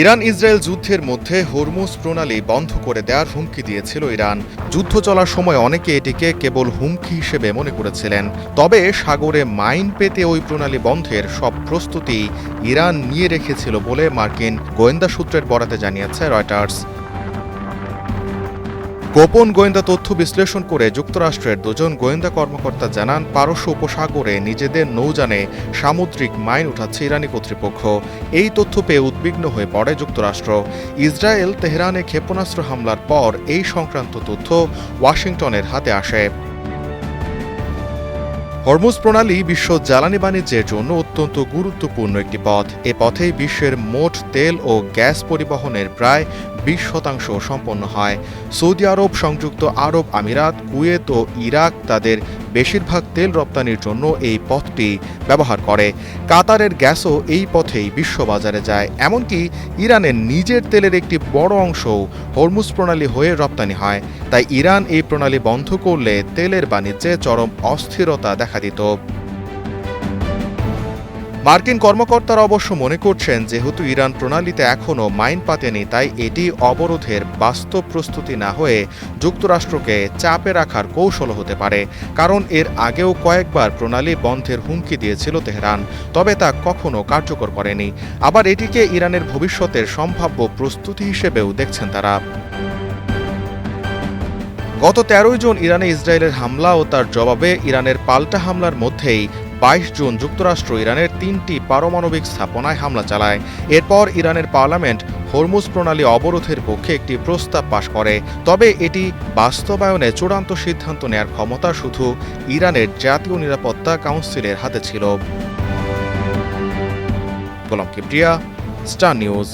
Iran Israel যুদ্ধের মধ্যে Hormuz প্রণালী বন্ধ করে দেওয়ার হুমকি দিয়েছিল ইরান। যুদ্ধ চলার সময় অনেকে এটিকে কেবল হুমকি হিসেবে মনে করেছিলেন। তবে সাগরে মাইন পেতে ওই প্রণালী বন্ধের সব প্রস্তুতি ইরান নিয়ে রেখেছিল বলে মার্কিন গোয়েন্দা সূত্রের বরাতে জানিয়েছে রয়টার্স। গোপন গোয়েন্দা তথ্য বিশ্লেষণ করে যুক্তরাষ্ট্রের দুজন গোয়েন্দা কর্মকর্তা জানান, পারস্য উপসাগরে নিজেদের নৌযানে সামুদ্রিক মাইন উঠাচ্ছে ইরানি কর্তৃপক্ষ। এই তথ্য পেয়ে উদ্বিগ্ন হয়ে পড়ে যুক্তরাষ্ট্র। ইসরায়েল তেহরানে ক্ষেপণাস্ত্র হামলার পর এই সংক্রান্ত তথ্য ওয়াশিংটনের হাতে আসে। হরমুজ প্রণালী বিশ্ব জ্বালানি বাণিজ্যের জন্য অত্যন্ত গুরুত্বপূর্ণ একটি পথ। এ পথে বিশ্বের মোট তেল ও গ্যাস পরিবহনের প্রায় বিশ শতাংশ সম্পন্ন হয়। সৌদি আরব, সংযুক্ত আরব আমিরাত, কুয়েত ও ইরাক তাদের বেশিরভাগ তেল রপ্তানির জন্য এই পথটি ব্যবহার করে। কাতারের গ্যাসও এই পথেই বিশ্ববাজারে যায়। এমনকি ইরানের নিজের তেলের একটি বড় অংশও হরমুজ প্রণালী হয়ে রপ্তানি হয়। তাই ইরান এই প্রণালী বন্ধ করলে তেলের বাণিজ্যে চরম অস্থিরতা দেখা দিত। মার্কিন কর্মকর্তারা অবশ্য মনে করছেন যেহেতু ইরান প্রণালীতে এখনও মাইন পাতেনি, তাই এটি অবরোধের বাস্তব প্রস্তুতি না হয়ে যুক্তরাষ্ট্রকে চাপে রাখার কৌশল হতে পারে। কারণ এর আগেও কয়েকবার প্রণালী বন্ধের হুমকি দিয়েছিল তেহরান, তবে তা কখনো কার্যকর করেনি। আবার এটিকে ইরানের ভবিষ্যতের সম্ভাব্য প্রস্তুতি হিসেবেও দেখছেন তারা। গত তেরোই জুন ইরানে ইসরায়েলের হামলা ও তার জবাবে ইরানের পাল্টা হামলার মধ্যেই বাইশ জুন যুক্তরাষ্ট্র ইরানের তিনটি পারমাণবিক স্থাপনায় হামলা চালায়। এরপর ইরানের পার্লামেন্ট হরমুজ প্রণালী অবরোধের পক্ষে একটি প্রস্তাব পাশ করে। তবে এটি বাস্তবায়নে চূড়ান্ত সিদ্ধান্ত নেয়ার ক্ষমতা শুধু ইরানের জাতীয় নিরাপত্তা কাউন্সিলের হাতে ছিল। Golam Kibria star news.